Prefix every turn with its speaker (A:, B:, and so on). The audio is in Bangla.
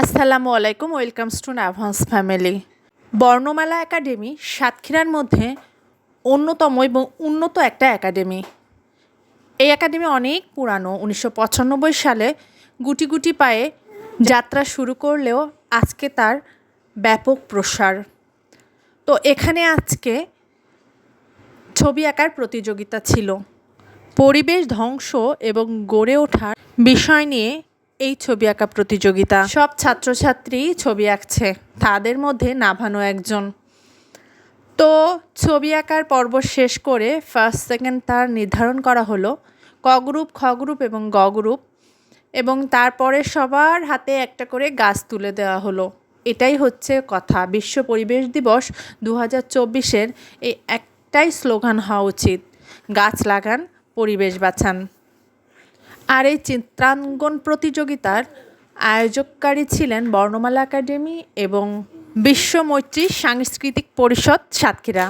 A: আসসালামু আলাইকুম, welcome to advance family. Barnamala academy সাতক্ষীরার মধ্যে অন্যতম এবং উন্নত একটা একাডেমি। এই একাডেমি অনেক পুরানো, উনিশশো পঁচানব্বই সালে গুটি গুটি পায়ে যাত্রা শুরু করলেও আজকে তার ব্যাপক প্রসার। তো এখানে আজকে ছবি আঁকার প্রতিযোগিতা ছিল। পরিবেশ ধ্বংস এবং গড়ে ওঠার বিষয় নিয়ে এই ছবি আঁকা প্রতিযোগিতা। সব ছাত্রছাত্রী ছবি আঁকছে। তাদের মধ্যে নাভানো একজন। তো ছবি আঁকার পর্ব শেষ করে ফার্স্ট সেকেন্ড তার নির্ধারণ করা হলো। ক গ্রুপ খ গ্রুপ এবং গ গ্রুপ এবং তারপরে সবার হাতে একটা করে গাছ তুলে দেওয়া হলো। এটাই হচ্ছে কথা। বিশ্ব পরিবেশ দিবস দু হাজার চব্বিশের এই একটাই স্লোগান হওয়া উচিত। গাছ লাগান, পরিবেশ বাঁচান। আর এই চিত্রাঙ্কন প্রতিযোগিতার আয়োজককারী ছিলেন বর্ণমালা একাডেমি এবং বিশ্ব মৈত্রী সাংস্কৃতিক পরিষদ সাতক্ষীরা।